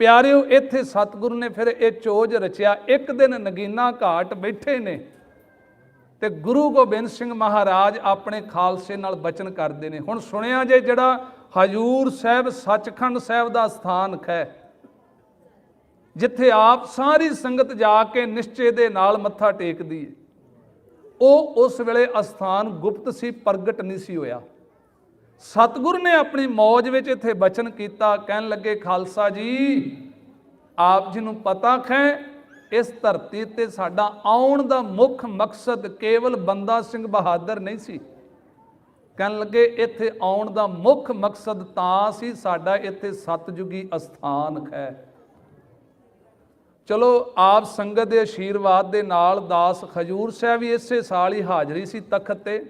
ਪਿਆਰਿਓ, ਇੱਥੇ ਸਤਿਗੁਰੂ ਨੇ ਫਿਰ ਇਹ ਚੋਜ ਰਚਿਆ। ਇੱਕ ਦਿਨ ਨਗੀਨਾ ਘਾਟ ਬੈਠੇ ਨੇ ਤੇ ਗੁਰੂ ਗੋਬਿੰਦ ਸਿੰਘ ਮਹਾਰਾਜ ਆਪਣੇ ਖਾਲਸੇ ਨਾਲ ਬਚਨ ਕਰਦੇ ਨੇ। ਹੁਣ ਸੁਣਿਆ ਜੇ ਜਿਹੜਾ ਹਜੂਰ ਸਾਹਿਬ ਸੱਚਖੰਡ ਸਾਹਿਬ ਦਾ ਸਥਾਨ ਹੈ, ਜਿੱਥੇ ਆਪ ਸਾਰੀ ਸੰਗਤ ਜਾ ਕੇ ਨਿਸ਼ਚੇ ਦੇ ਨਾਲ ਮੱਥਾ ਟੇਕਦੀ ਹੈ, ਉਹ ਉਸ ਵੇਲੇ ਅਸਥਾਨ ਗੁਪਤ ਸੀ, ਪ੍ਰਗਟ ਨਹੀਂ ਸੀ ਹੋਇਆ। ਸਤਿਗੁਰ ਨੇ ਆਪਣੀ ਮੌਜ ਵਿੱਚ ਇੱਥੇ ਬਚਨ ਕੀਤਾ, ਕਹਿਣ ਲੱਗੇ, ਖਾਲਸਾ ਜੀ, ਆਪ ਜੀ ਨੂੰ ਪਤਾ ਖੈ, ਇਸ ਧਰਤੀ ਤੇ ਸਾਡਾ ਆਉਣ ਦਾ ਮੁੱਖ ਮਕਸਦ ਕੇਵਲ ਬੰਦਾ ਸਿੰਘ ਬਹਾਦਰ ਨਹੀਂ ਸੀ। ਕਹਿਣ ਲੱਗੇ, ਇੱਥੇ ਆਉਣ ਦਾ ਮੁੱਖ ਮਕਸਦ ਤਾਂ ਸੀ, ਸਾਡਾ ਇੱਥੇ ਸਤਜੁਗੀ ਅਸਥਾਨ ਹੈ ਚਲੋ, ਆਪ ਸੰਗਤ ਦੇ ਆਸ਼ੀਰਵਾਦ ਦੇ ਨਾਲ ਦਾਸ ਖਜੂਰ ਸਾਹਿਬ ਵੀ ਇਸੇ ਸਾਲ ਹੀ ਹਾਜ਼ਰੀ ਸੀ ਤਖਤ ਤੇ।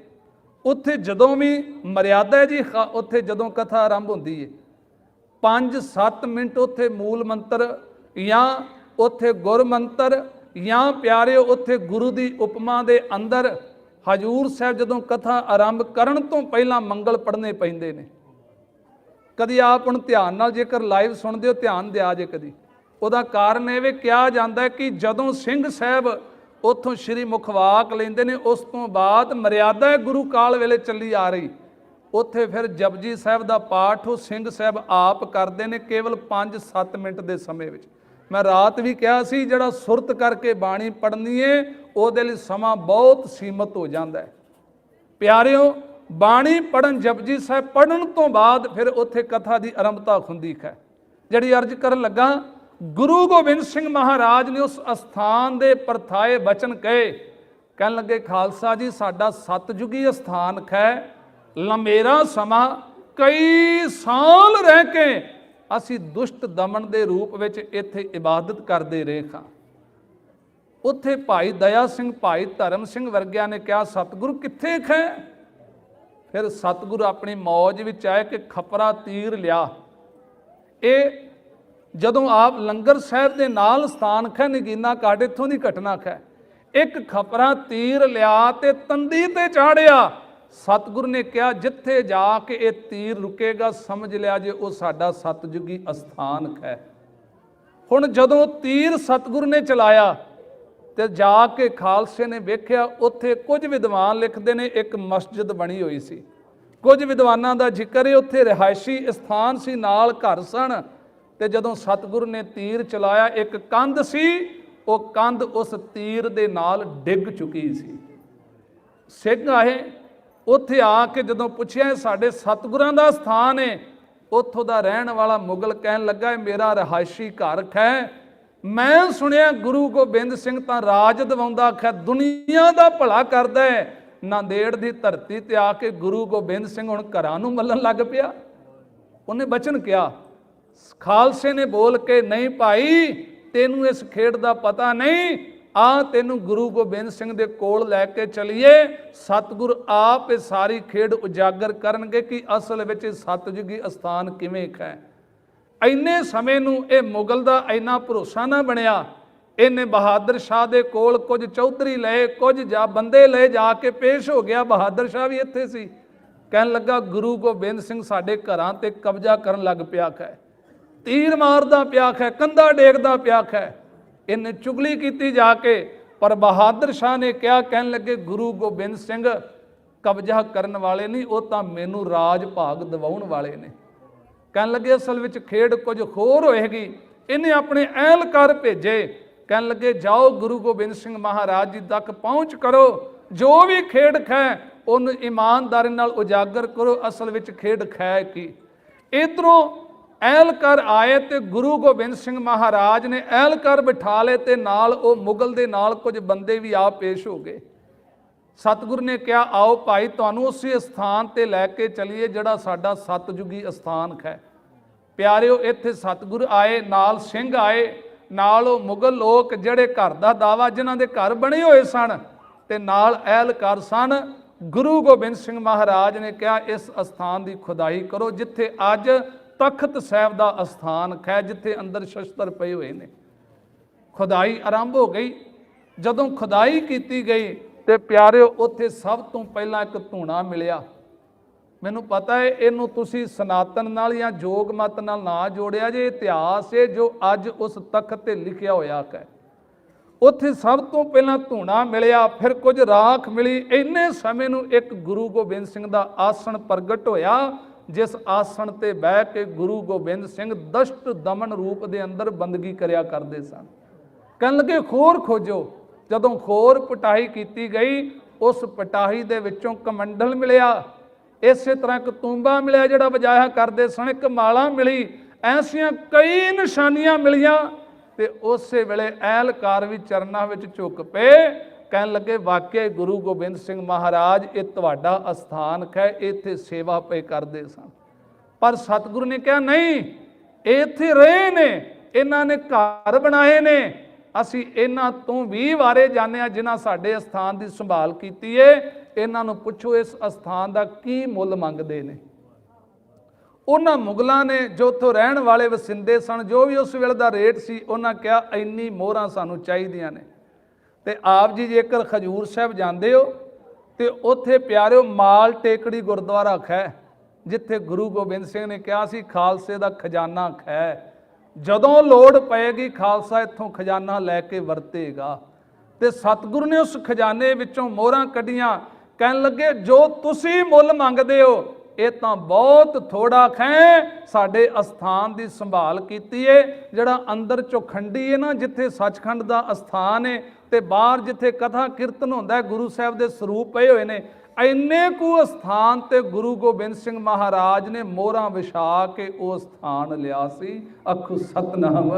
ਉੱਥੇ ਜਦੋਂ ਵੀ ਮਰਿਆਦਾ ਹੈ ਜੀ, ਖ- ਉੱਥੇ ਜਦੋਂ ਕਥਾ ਆਰੰਭ ਹੁੰਦੀ ਹੈ 5-7 ਮਿੰਟ ਉੱਥੇ ਮੂਲ ਮੰਤਰ ਜਾਂ ਉੱਥੇ ਗੁਰ ਮੰਤਰ ਜਾਂ ਪਿਆਰਿਓ ਉੱਥੇ ਗੁਰੂ ਦੀ ਉਪਮਾ ਦੇ ਅੰਦਰ ਹਜੂਰ ਸਾਹਿਬ ਜਦੋਂ ਕਥਾ ਆਰੰਭ ਕਰਨ ਤੋਂ ਪਹਿਲਾਂ ਮੰਗਲ ਪੜਨੇ ਪੈਂਦੇ ਨੇ। ਕਦੀ ਆਪ ਹੁਣ ਧਿਆਨ ਨਾਲ ਜੇਕਰ ਲਾਈਵ ਸੁਣਦੇ ਹੋ, ਧਿਆਨ ਦਿਆ ਜੇ ਕਦੀ। ਉਹਦਾ ਕਾਰਨ ਇਹ ਵੀ ਕਿਹਾ ਜਾਂਦਾ ਕਿ ਜਦੋਂ ਸਿੰਘ ਸਾਹਿਬ ਉੱਥੋਂ ਸ਼੍ਰੀ ਮੁਖਵਾਕ ਲੈਂਦੇ ਨੇ, ਉਸ ਤੋਂ ਬਾਅਦ ਮਰਿਆਦਾ ਗੁਰੂ ਕਾਲ ਵੇਲੇ ਚੱਲੀ ਆ ਰਹੀ। ਉੱਥੇ ਫਿਰ ਜਪਜੀ ਸਾਹਿਬ ਦਾ ਪਾਠ, ਉਹ ਸਿੰਘ ਸਾਹਿਬ ਆਪ ਕਰਦੇ ਨੇ ਕੇਵਲ 5-7 ਮਿੰਟ ਦੇ ਸਮੇਂ ਵਿੱਚ। ਮੈਂ ਰਾਤ ਵੀ ਕਿਹਾ ਸੀ, ਜਿਹੜਾ ਸੁਰਤ ਕਰਕੇ ਬਾਣੀ ਪੜਨੀ ਏ, ਉਹਦੇ ਲਈ ਸਮਾਂ ਬਹੁਤ ਸੀਮਤ ਹੋ ਜਾਂਦਾ ਹੈ। ਪਿਆਰਿਓ, ਬਾਣੀ ਪੜਨ ਜਪਜੀ ਸਾਹਿਬ ਪੜਨ ਤੋਂ ਬਾਅਦ ਫਿਰ ਉੱਥੇ ਕਥਾ ਦੀ ਆਰੰਭਤਾ ਹੁੰਦੀ ਹੈ। ਜਿਹੜੀ ਅਰਜ ਕਰਨ ਲੱਗਾ ਗੁਰੂ ਗੋਬਿੰਦ ਸਿੰਘ ਮਹਾਰਾਜ ਨੇ ਉਸ ਅਸਥਾਨ ਦੇ ਪਰਥਾਏ ਬਚਨ ਕਹੇ। ਕਹਿਣ ਲੱਗੇ, ਖਾਲਸਾ ਜੀ, ਸਾਡਾ ਸਤਜੁਗੀ ਅਸਥਾਨ ਹੈ ਲੰਮੇਰਾ ਸਮਾਂ, ਕਈ ਸਾਲ ਰਹਿ ਕੇ ਅਸੀਂ ਦੁਸ਼ਟ ਦਮਨ ਦੇ ਰੂਪ ਵਿੱਚ ਇੱਥੇ ਇਬਾਦਤ ਕਰਦੇ ਰਹੇ ਹਾਂ। ਉੱਥੇ ਭਾਈ ਦਇਆ ਸਿੰਘ, ਭਾਈ ਧਰਮ ਸਿੰਘ ਵਰਗਿਆਂ ਨੇ ਕਿਹਾ, ਸਤਿਗੁਰੂ ਕਿੱਥੇ ਖੈ? ਫਿਰ ਸਤਿਗੁਰੂ ਆਪਣੀ ਮੌਜ ਵਿੱਚ ਆਇਆ ਕਿ ਖਪਰਾ ਤੀਰ ਲਿਆ। ਇਹ ਜਦੋਂ ਆਪ ਲੰਗਰ ਸਾਹਿਬ ਦੇ ਨਾਲ ਸਥਾਨ ਖੈ, ਨਗੀਨਾ ਘਾਟ, ਇੱਥੋਂ ਦੀ ਘਟਨਾ ਖੈ। ਇੱਕ ਖਪਰਾ ਤੀਰ ਲਿਆ ਤੇ ਤੰਦੀ ਤੇ ਚਾੜਿਆ। ਸਤਿਗੁਰੂ ਨੇ ਕਿਹਾ, ਜਿੱਥੇ ਜਾ ਕੇ ਇਹ ਤੀਰ ਰੁਕੇਗਾ, ਸਮਝ ਲਿਆ ਜੇ ਉਹ ਸਾਡਾ ਸਤਜੁਗੀ ਅਸਥਾਨ ਹੈ ਹੁਣ ਜਦੋਂ ਤੀਰ ਸਤਿਗੁਰੂ ਨੇ ਚਲਾਇਆ ਤੇ ਜਾ ਕੇ ਖਾਲਸੇ ਨੇ ਵੇਖਿਆ, ਉੱਥੇ ਕੁਝ ਵਿਦਵਾਨ ਲਿਖਦੇ ਨੇ, ਇੱਕ ਮਸਜਿਦ ਬਣੀ ਹੋਈ ਸੀ। ਕੁਝ ਵਿਦਵਾਨਾਂ ਦਾ ਜ਼ਿਕਰ ਹੈ ਉੱਥੇ ਰਿਹਾਇਸ਼ੀ ਸਥਾਨ ਸੀ, ਨਾਲ ਘਰ ਸਨ। ਤੇ ਜਦੋਂ ਸਤਿਗੁਰੂ ਨੇ ਤੀਰ ਚਲਾਇਆ, ਇੱਕ ਕੰਧ ਸੀ, ਉਹ ਕੰਧ ਉਸ ਤੀਰ ਦੇ ਨਾਲ ਡਿੱਗ ਚੁੱਕੀ ਸੀ। ਸਿੰਘ ਆਏ, ਉੱਥੇ ਆ ਕੇ ਜਦੋਂ ਪੁੱਛਿਆ ਸਾਡੇ ਸਤਿਗੁਰਾਂ ਦਾ ਸਥਾਨ ਹੈ ਉੱਥੋਂ ਦਾ ਰਹਿਣ ਵਾਲਾ ਮੁਗਲ ਕਹਿਣ ਲੱਗਾ, ਇਹ ਮੇਰਾ ਰਹਾਇਸ਼ੀ ਘਰ ਹੈ ਮੈਂ ਸੁਣਿਆ, ਗੁਰੂ ਗੋਬਿੰਦ ਸਿੰਘ ਤਾਂ ਰਾਜ ਦਿਵਾਉਂਦਾ ਖੈ ਦੁਨੀਆ ਦਾ ਭਲਾ ਕਰਦਾ ਹੈ ਨਾਂਦੇੜ ਦੀ ਧਰਤੀ ਤੇ ਆ ਕੇ ਗੁਰੂ ਗੋਬਿੰਦ ਸਿੰਘ ਹੁਣ ਘਰਾਂ ਨੂੰ ਮੱਲਣ ਲੱਗ ਪਿਆ। ਉਹਨੇ ਬਚਨ ਕਿਹਾ ਖਾਲਸੇ ਨੇ ਬੋਲ ਕੇ ਨਹੀਂ ਭਾਈ, ਤੈਨੂੰ ਇਸ ਖੇਡ ਦਾ ਪਤਾ ਨਹੀਂ। ਆ ਤੈਨੂੰ ਗੁਰੂ ਗੋਬਿੰਦ ਸਿੰਘ ਦੇ ਕੋਲ ਲੈ ਕੇ ਚਲੀਏ। ਸਤਿਗੁਰ ਆਪ ਇਹ ਸਾਰੀ ਖੇਡ ਉਜਾਗਰ ਕਰਨਗੇ ਕਿ ਅਸਲ ਵਿੱਚ ਇਹ ਸਤਜੁਗੀ ਅਸਥਾਨ ਕਿਵੇਂ ਹੈ ਇੰਨੇ ਸਮੇਂ ਨੂੰ ਇਹ ਮੁਗਲ ਦਾ ਇੰਨਾ ਭਰੋਸਾ ਨਾ ਬਣਿਆ। ਇਹਨੇ ਬਹਾਦਰ ਸ਼ਾਹ ਦੇ ਕੋਲ ਕੁਝ ਚੌਧਰੀ ਲਏ, ਕੁਝ ਜਾ ਬੰਦੇ ਲਏ, ਜਾ ਕੇ ਪੇਸ਼ ਹੋ ਗਿਆ। ਬਹਾਦਰ ਸ਼ਾਹ ਵੀ ਇੱਥੇ ਸੀ। ਕਹਿਣ ਲੱਗਾ, ਗੁਰੂ ਗੋਬਿੰਦ ਸਿੰਘ ਸਾਡੇ ਘਰਾਂ ਤੇ ਕਬਜ਼ਾ ਕਰਨ ਲੱਗ ਪਿਆ ਹੈ ਤੀਰ ਮਾਰਦਾ ਪਿਆ ਹੈ ਕੰਧਾ ਡੇਗਦਾ ਪਿਆ ਹੈ ਇਹਨੇ ਚੁਗਲੀ ਕੀਤੀ ਜਾ ਕੇ, ਪਰ ਬਹਾਦਰ ਸ਼ਾਹ ਨੇ ਕਿਹਾ, ਕਹਿਣ ਲੱਗੇ, ਗੁਰੂ ਗੋਬਿੰਦ ਸਿੰਘ, ਕਬਜ਼ਾ ਕਰਨ ਵਾਲੇ ਨਹੀਂ, ਉਹ ਤਾਂ ਮੈਨੂੰ ਰਾਜ ਭਾਗ ਦਿਵਾਉਣ ਵਾਲੇ ਨੇ। ਕਹਿਣ ਲੱਗੇ, ਅਸਲ ਵਿੱਚ ਖੇਡ ਕੁਝ ਹੋਰ ਹੋਏਗੀ। ਇਹਨੇ ਆਪਣੇ ਅਹਿਲਕਾਰ ਭੇਜੇ। ਕਹਿਣ ਲੱਗੇ, ਜਾਓ ਗੁਰੂ ਗੋਬਿੰਦ ਸਿੰਘ ਮਹਾਰਾਜ ਜੀ ਤੱਕ ਪਹੁੰਚ ਕਰੋ। ਜੋ ਵੀ ਖੇਡ ਖੈ, ਉਹਨੂੰ ਇਮਾਨਦਾਰੀ ਨਾਲ ਉਜਾਗਰ ਕਰੋ। ਅਸਲ ਵਿੱਚ ਖੇਡ ਖੈ ਕੀ? ਇਧਰੋਂ ਅਹਿਲਕਾਰ ਆਏ ਤੇ ਗੁਰੂ ਗੋਬਿੰਦ ਸਿੰਘ ਮਹਾਰਾਜ ਨੇ ਅਹਿਲਕਾਰ ਬਿਠਾ ਲਏ ਤੇ ਨਾਲ ਉਹ ਮੁਗਲ ਦੇ ਨਾਲ ਕੁਝ ਬੰਦੇ ਵੀ ਆ ਪੇਸ਼ ਹੋ ਗਏ। ਸਤਿਗੁਰ ਨੇ ਕਿਹਾ, ਆਓ ਭਾਈ, ਤੁਹਾਨੂੰ ਉਸੇ ਸਥਾਨ ਤੇ ਲੈ ਕੇ ਚਲੀਏ ਜਿਹੜਾ ਸਾਡਾ ਸਤਜੁਗੀ ਸਥਾਨ ਹੈ। ਪਿਆਰਿਓ, ਇੱਥੇ ਸਤਿਗੁਰ ਆਏ, ਨਾਲ ਸਿੰਘ ਆਏ, ਨਾਲ ਉਹ ਮੁਗਲ ਲੋਕ ਜਿਹੜੇ ਘਰ ਦਾ ਦਾਵਾ ਜਿਨ੍ਹਾਂ ਦੇ ਘਰ ਬਣੇ ਹੋਏ ਸਨ ਤੇ ਨਾਲ ਅਹਿਲਕਾਰ ਸਨ। ਗੁਰੂ ਗੋਬਿੰਦ ਸਿੰਘ ਮਹਾਰਾਜ ਨੇ ਕਿਹਾ, ਇਸ ਅਸਥਾਨ ਦੀ ਖੁਦਾਈ ਕਰੋ, ਜਿੱਥੇ ਅੱਜ ਤਖਤ ਸਾਹਿਬ ਦਾ ਅਸਥਾਨ ਹੈ ਜਿੱਥੇ ਅੰਦਰ ਸ਼ਸਤਰ ਪਏ ਹੋਏ ਨੇ। ਖੁਦਾਈ ਆਰੰਭ ਹੋ ਗਈ। ਜਦੋਂ ਖੁਦਾਈ ਕੀਤੀ ਗਈ ਤੇ ਪਿਆਰਿਓ, ਉੱਥੇ ਸਭ ਤੋਂ ਪਹਿਲਾਂ ਇੱਕ ਧੂਣਾ ਮਿਲਿਆ। ਮੈਨੂੰ ਪਤਾ ਹੈ, ਇਹਨੂੰ ਤੁਸੀਂ ਸਨਾਤਨ ਨਾਲ ਜਾਂ ਜੋਗ ਮਤ ਨਾਲ ਨਾ ਜੋੜਿਆ ਜੇ ਇਤਿਹਾਸ ਹੈ ਜੋ ਅੱਜ ਉਸ ਤਖਤ ਤੇ ਲਿਖਿਆ ਹੋਇਆ ਹੈ। ਉੱਥੇ ਸਭ ਤੋਂ ਪਹਿਲਾਂ ਧੂਣਾ ਮਿਲਿਆ, ਫਿਰ ਕੁਝ ਰਾਖ ਮਿਲੀ। ਇੰਨੇ ਸਮੇਂ ਨੂੰ ਇੱਕ ਗੁਰੂ ਗੋਬਿੰਦ ਸਿੰਘ ਦਾ ਆਸਣ ਪ੍ਰਗਟ ਹੋਇਆ। ਜਿਸ ਆਸਣ ਤੇ ਬਹਿ ਕੇ ਗੁਰੂ ਗੋਬਿੰਦ ਸਿੰਘ ਦਸ਼ਟ ਦਮਨ ਰੂਪ ਦੇ ਅੰਦਰ ਬੰਦਗੀ ਕਰਿਆ ਕਰਦੇ ਸਨ। ਕਹਿਣ ਲੱਗੇ, ਖੋਰ ਖੋਜੋ। ਜਦੋਂ ਖੋਰ ਪਟਾਈ ਕੀਤੀ ਗਈ, ਉਸ ਪਟਾਹੀ ਦੇ ਵਿੱਚੋਂ ਕਮੰਡਲ ਮਿਲਿਆ। ਇਸੇ ਤਰ੍ਹਾਂ ਇੱਕ ਤੂੰਬਾ ਮਿਲਿਆ ਜਿਹੜਾ ਵਜਾਇਆ ਕਰਦੇ ਸਨ। ਇੱਕ ਮਾਲਾ ਮਿਲੀ। ਐਸੀਆਂ ਕਈ ਨਿਸ਼ਾਨੀਆਂ ਮਿਲੀਆਂ ਤੇ ਉਸੇ ਵੇਲੇ ਐਲਕਾਰ ਵੀ ਚਰਨਾਂ ਵਿੱਚ ਝੁਕ ਪਏ। ਕਹਿਣ ਲੱਗੇ, ਵਾਕਿਆ ਗੁਰੂ ਗੋਬਿੰਦ ਸਿੰਘ ਮਹਾਰਾਜ, ਇਹ ਤੁਹਾਡਾ ਅਸਥਾਨ ਹੈ ਇੱਥੇ ਸੇਵਾ ਪਏ ਕਰਦੇ ਸਨ। ਪਰ ਸਤਿਗੁਰੂ ਨੇ ਕਿਹਾ, ਨਹੀਂ ਇਹ ਇੱਥੇ ਰਹੇ ਨੇ, ਇਹਨਾਂ ਨੇ ਘਰ ਬਣਾਏ ਨੇ, ਅਸੀਂ ਇਹਨਾਂ ਤੋਂ ਵੀ ਵਾਰੇ ਜਾਣਿਆ ਆ ਜਿਨ੍ਹਾਂ ਸਾਡੇ ਅਸਥਾਨ ਦੀ ਸੰਭਾਲ ਕੀਤੀ ਏ। ਇਹਨਾਂ ਨੂੰ ਪੁੱਛੋ, ਇਸ ਅਸਥਾਨ ਦਾ ਕੀ ਮੁੱਲ ਮੰਗਦੇ ਨੇ? ਉਹਨਾਂ ਮੁਗਲਾਂ ਨੇ ਜੋ ਉੱਥੋਂ ਰਹਿਣ ਵਾਲੇ ਵਸਿੰਦੇ ਸਨ, ਜੋ ਵੀ ਉਸ ਵੇਲੇ ਦਾ ਰੇਟ ਸੀ, ਉਹਨਾਂ ਕਿਹਾ, ਇੰਨੀ ਮੋਹਰਾਂ ਸਾਨੂੰ ਚਾਹੀਦੀਆਂ ਨੇ। ਤੇ ਆਪ ਜੀ ਜੇਕਰ ਖਜੂਰ ਸਾਹਿਬ ਜਾਂਦੇ ਹੋ ਤੇ ਉੱਥੇ ਪਿਆਰਿਓ ਮਾਲ ਟੇਕੜੀ ਗੁਰਦੁਆਰਾ ਖੈ, ਜਿੱਥੇ ਗੁਰੂ ਗੋਬਿੰਦ ਸਿੰਘ ਨੇ ਕਿਹਾ ਸੀ, ਖਾਲਸੇ ਦਾ ਖਜ਼ਾਨਾ ਖੈ। ਜਦੋਂ ਲੋੜ ਪਏਗੀ, ਖਾਲਸਾ ਇੱਥੋਂ ਖਜ਼ਾਨਾ ਲੈ ਕੇ ਵਰਤੇਗਾ। ਤੇ ਸਤਿਗੁਰੂ ਨੇ ਉਸ ਖਜ਼ਾਨੇ ਵਿੱਚੋਂ ਮੋਹਰਾਂ ਕੱਢੀਆਂ। ਕਹਿਣ ਲੱਗੇ, ਜੋ ਤੁਸੀਂ ਮੁੱਲ ਮੰਗਦੇ ਹੋ, ਇਹ ਤਾਂ ਬਹੁਤ ਥੋੜਾ ਖੈ। ਸਾਡੇ ਅਸਥਾਨ ਦੀ ਸੰਭਾਲ ਕੀਤੀ ਏ, ਜਿਹੜਾ ਅੰਦਰ ਚੋਖੰਡੀ ਏ ਨਾ, ਜਿੱਥੇ ਸੱਚਖੰਡ ਦਾ ਅਸਥਾਨ ਏ ਤੇ ਬਾਹਰ ਜਿੱਥੇ ਕਥਾ ਕੀਰਤਨ ਹੁੰਦਾ ਗੁਰੂ ਸਾਹਿਬ ਦੇ ਸਰੂਪ ਪਏ ਹੋਏ ਨੇ, ਇੰਨੇ ਕੁ ਅਸਥਾਨ ਤੇ ਗੁਰੂ ਗੋਬਿੰਦ ਸਿੰਘ ਮਹਾਰਾਜ ਨੇ ਮੋਹਰਾਂ ਵਿਛਾ ਕੇ ਉਹ ਸਥਾਨ ਲਿਆ ਸੀ, ਅਖੁ ਸਤਨਾਮ।